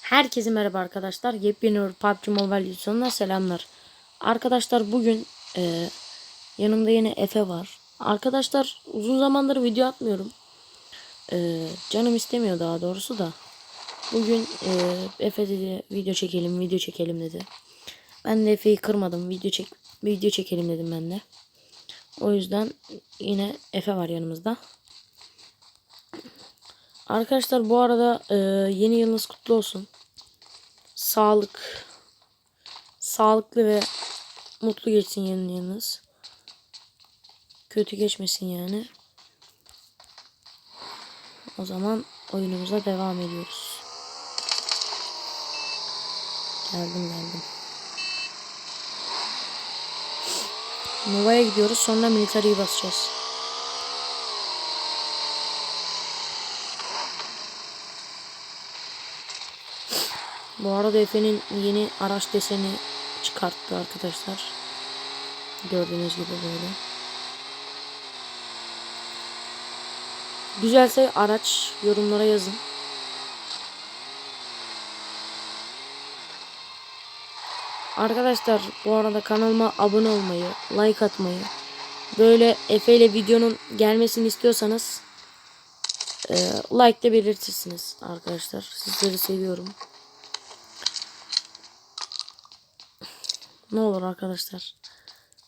Herkese merhaba arkadaşlar. Yepyeni bir PUBG Mobile videosundan selamlar. Arkadaşlar bugün e, yanımda yine Efe var. Arkadaşlar uzun zamandır video atmıyorum. E, canım istemiyor daha doğrusu da. Bugün e, Efe dedi video çekelim video çekelim dedi. Ben de Efe'yi kırmadım. Video çek video çekelim dedim ben de. O yüzden yine Efe var yanımızda. Arkadaşlar bu arada e, yeni yılınız kutlu olsun. Sağlık, sağlıklı ve mutlu geçsin yeni yılınız. Kötü geçmesin yani. O zaman oyunumuza devam ediyoruz. Geldim geldim. Nova'ya gidiyoruz sonra militariyi basacağız. Bu arada Efe'nin yeni araç deseni çıkarttı arkadaşlar. Gördüğünüz gibi böyle. Güzelse araç yorumlara yazın. Arkadaşlar bu arada kanalıma abone olmayı, like atmayı, böyle Efe ile videonun gelmesini istiyorsanız e, like de belirtirsiniz arkadaşlar. Sizleri seviyorum. Ne olur arkadaşlar.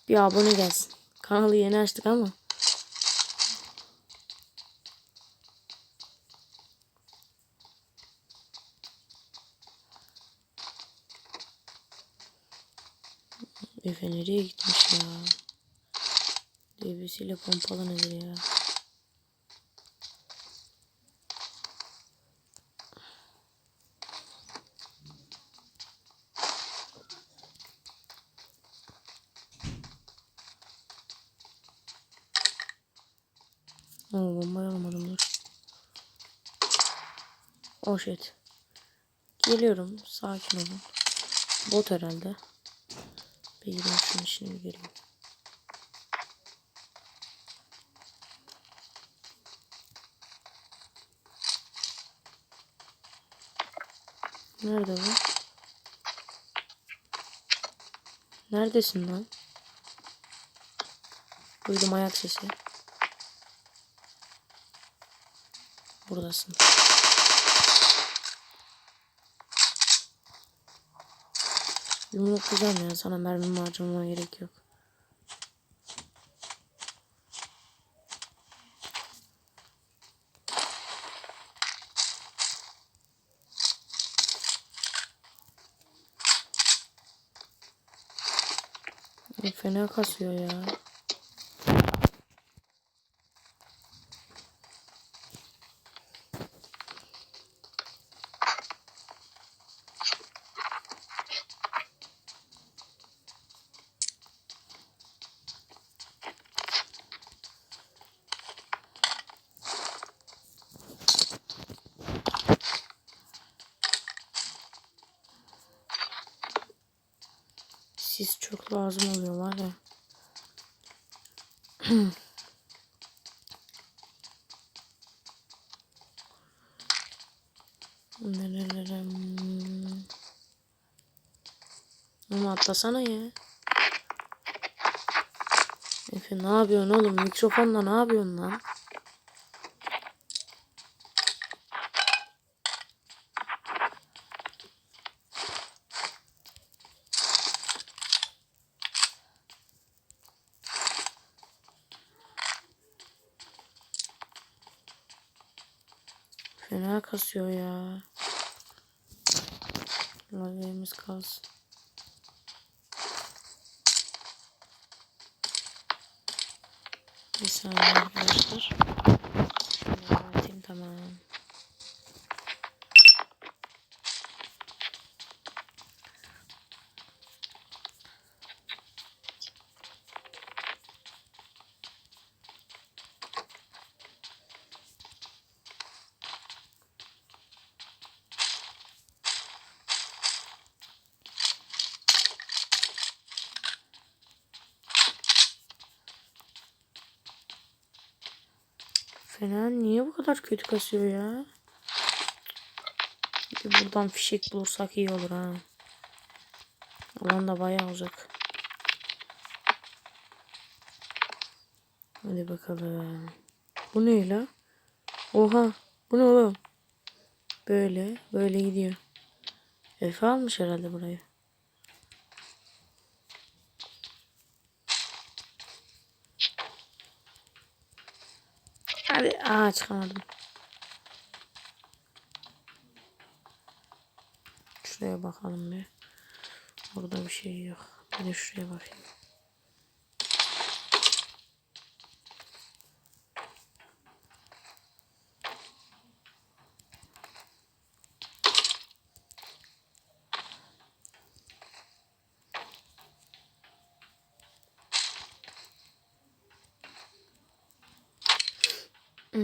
Bir abone gelsin. Kanalı yeni açtık ama. Efe nereye gitmiş ya? DB'siyle pompalı ya? Oo bombayı almadım dur. Oh shit. Geliyorum. Sakin olun. Bot herhalde. Bir gideyim şunun işini bir. Nerede bu? Neredesin lan? Duydum ayak sesi. Buradasın. Yumruklayacağım ya. Sana mermimi harcamama gerek yok. Fena kasıyor ya. Çok lazım oluyor var ya. Ama atlasana ya. Efe ne yapıyorsun oğlum? Mikrofonla ne yapıyorsun lan? Fena kasıyor ya. Lagerimiz kalsın. Bir saniye arkadaşlar. Atayım tamam. Fena niye bu kadar kötü kasıyor ya? Bir buradan fişek bulursak iyi olur ha. Alan da bayağı uzak. Hadi bakalım. Bu ne la? Oha. Bu ne oğlum? Böyle. Böyle gidiyor. Efe almış herhalde burayı. Hadi. Aa çıkamadım. Şuraya bakalım bir. Burada bir şey yok. Bir de şuraya bakayım.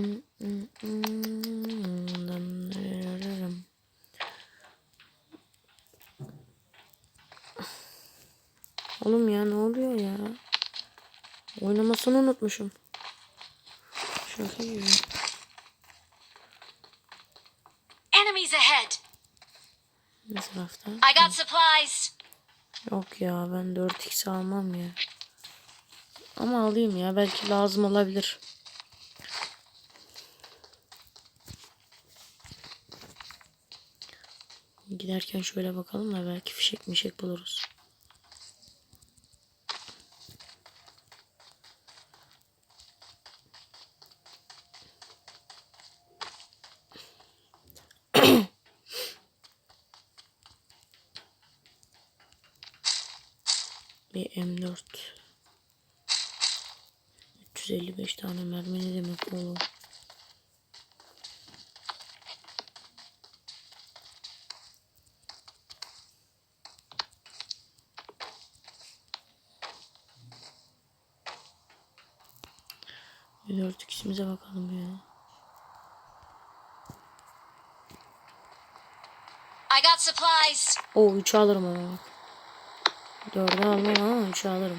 Oğlum ya ne oluyor ya? Oynamasını unutmuşum. Şaka gibi. Enemies ahead. Ne tarafta? I got supplies. Yok ya ben 4x almam ya. Ama alayım ya belki lazım olabilir. Giderken şöyle bakalım da belki fişek mişek buluruz. Bir M4. 355 tane mermi ne demek oğlum? Bir dört ikisimize bakalım ya. I got supplies. O 3 alırım ama bak. 4'ü almam ama 3 alırım.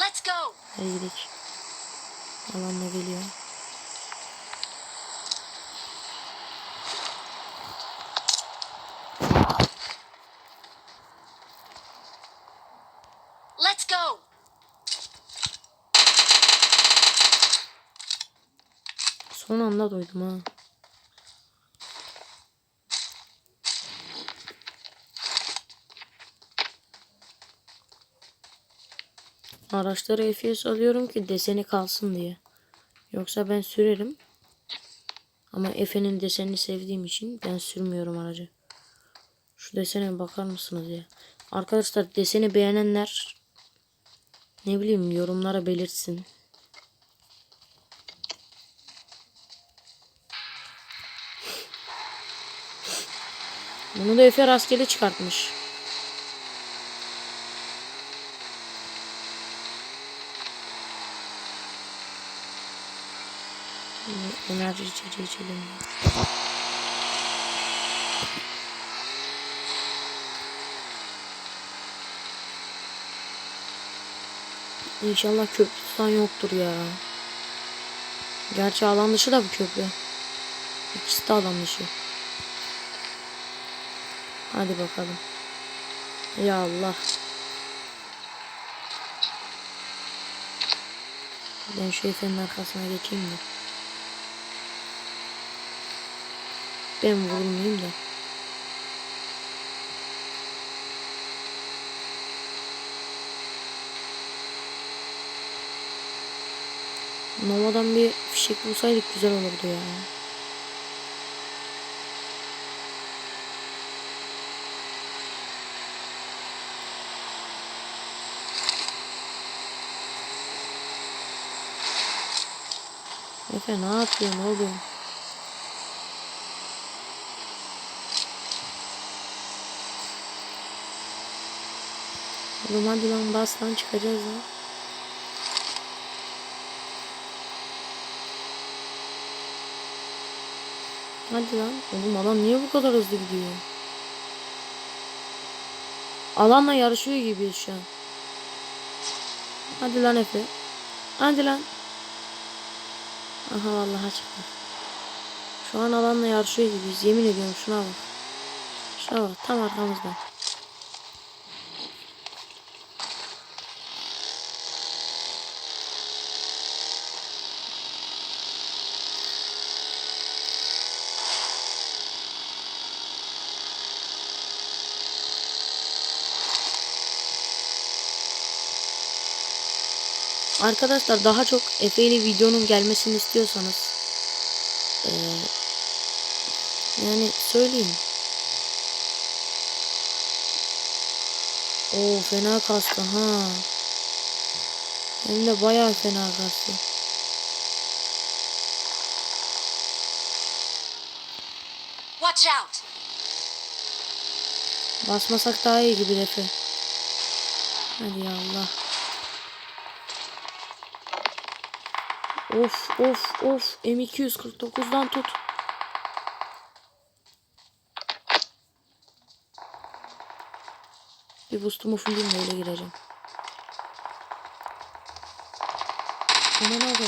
Let's go. Hadi gidelim. Alan da geliyor. Let's go. Son anda doydum ha. Araçları FPS alıyorum ki deseni kalsın diye. Yoksa ben sürerim. Ama Efe'nin desenini sevdiğim için ben sürmüyorum aracı. Şu desene bakar mısınız ya? Arkadaşlar deseni beğenenler ne bileyim yorumlara belirtsin. Bunu da Efe rastgele çıkartmış. Enerji içeceği içelim. İnşallah köprü tutan yoktur ya. Gerçi alan dışı da bu köprü. İkisi de alan dışı. Hadi bakalım. Ya Allah. Ben şu efenin arkasına geçeyim de. Ben vurulmayayım da. Nova'dan bir fişek bulsaydık güzel olurdu ya. Efe ne yapıyorsun oğlum? Oğlum hadi lan bas lan çıkacağız lan. Hadi lan. Oğlum adam niye bu kadar hızlı gidiyor? Alanla yarışıyor gibiyiz şu an. Hadi lan Efe. Hadi lan. Aha vallahi çıktı. Şu an alanla yarışıyor gibiyiz. Yemin ediyorum şuna bak. Şuna bak tam arkamızda. Arkadaşlar daha çok Efe ile videonun gelmesini istiyorsanız eee, yani söyleyin. Oo fena kastı ha. Hem de bayağı fena kastı. Watch out! Basmasak daha iyi gibi Efe. Hadi ya Allah. Of of of M249'dan tut. Bir boostumu de öyle gireceğim. Ona ne oldu?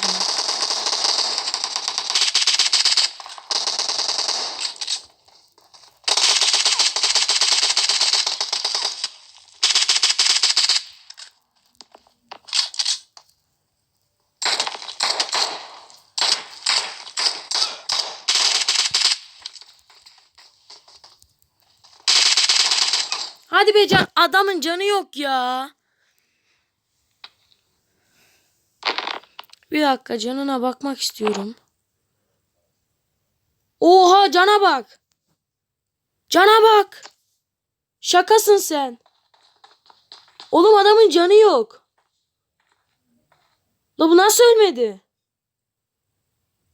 Hadi be can adamın canı yok ya. Bir dakika canına bakmak istiyorum. Oha cana bak. Cana bak. Şakasın sen. Oğlum adamın canı yok. La bu nasıl ölmedi?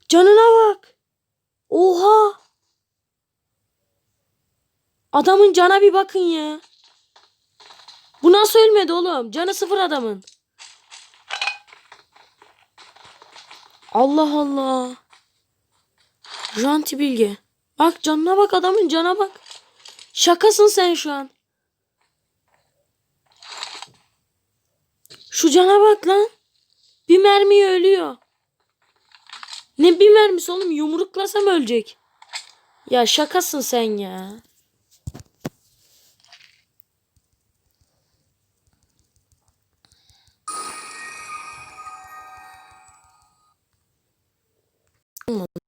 Canına bak. Oha. Adamın cana bir bakın ya. Bu nasıl ölmedi oğlum? Canı sıfır adamın. Allah Allah. Janti Bilge. Bak canına bak adamın cana bak. Şakasın sen şu an. Şu cana bak lan. Bir mermiye ölüyor. Ne bir mermisi oğlum yumruklasam ölecek. Ya şakasın sen ya. moment